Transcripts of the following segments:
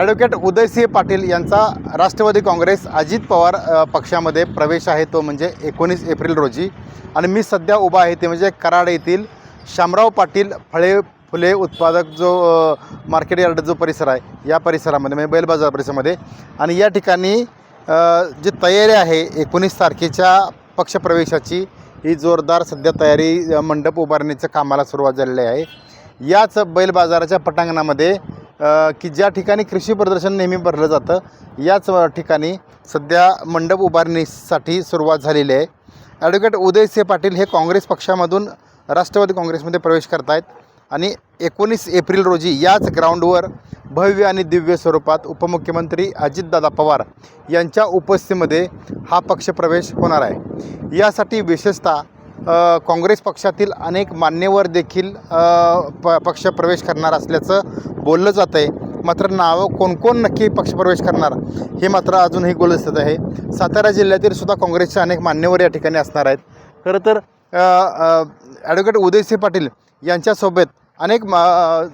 Advocate Uday Singh Patil यांचा राष्ट्रवादी काँग्रेस अजित पवार पक्षामध्ये प्रवेश आहे तो म्हणजे एकोणीस एप्रिल रोजी. आणि मी सध्या उभा आहे ते म्हणजे कराड येथील शामराव पाटील फळे फुले उत्पादक जो मार्केट यार्ड जो परिसर आहे या परिसरामध्ये म्हणजे बैल बाजार परिसरामध्ये. आणि या ठिकाणी जी तयारी आहे एकोणीस तारखेच्या पक्षप्रवेशाची ही जोरदार सध्या तयारी मंडप उभारणीचं कामाला सुरुवात झालेली आहे. याच बैल बाजाराच्या पटांगणामध्ये की ज्या ठिकाणी कृषी प्रदर्शन नेहमी भरलं जातं याच ठिकाणी सध्या मंडप उभारणीसाठी सुरुवात झालेली आहे. ॲडव्होकेट उदयसिंह पाटील हे काँग्रेस पक्षामधून राष्ट्रवादी काँग्रेसमध्ये प्रवेश करत आहेत आणि एकोणीस एप्रिल रोजी याच ग्राउंडवर भव्य आणि दिव्य स्वरूपात उपमुख्यमंत्री अजितदादा पवार यांच्या उपस्थितीमध्ये हा पक्षप्रवेश होणार आहे. यासाठी विशेषतः काँग्रेस पक्षातील अनेक मान्यवर देखील प पक्ष प्रवेश करणार असल्याचं बोललं जातं आहे मात्र नावं कोण कोण नक्की पक्षप्रवेश करणार हे मात्र अजूनही गुलस्थित आहे. सातारा जिल्ह्यातील सुद्धा काँग्रेसचे अनेक मान्यवर या ठिकाणी असणार आहेत. खरं तर ॲडव्होकेट उदयसिंह पाटील यांच्यासोबत अनेक मा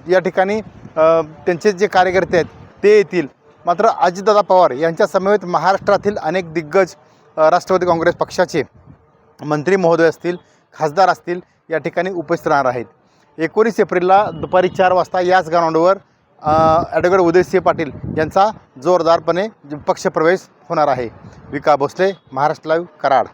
या ठिकाणी त्यांचे जे कार्यकर्ते आहेत ते येतील. मात्र अजितदादा पवार यांच्या समवेत महाराष्ट्रातील अनेक दिग्गज राष्ट्रवादी काँग्रेस पक्षाचे मंत्री महोदय असतील खासदार असतील या ठिकाणी उपस्थित राहणार आहेत. एकोणीस एप्रिलला दुपारी चार वाजता याच ग्राउंडवर अ, ॲडव्होकेट उदयसिंह पाटील यांचा जोरदारपणे पक्षप्रवेश होणार आहे. विका भोसले महाराष्ट्र लाईव्ह कराड.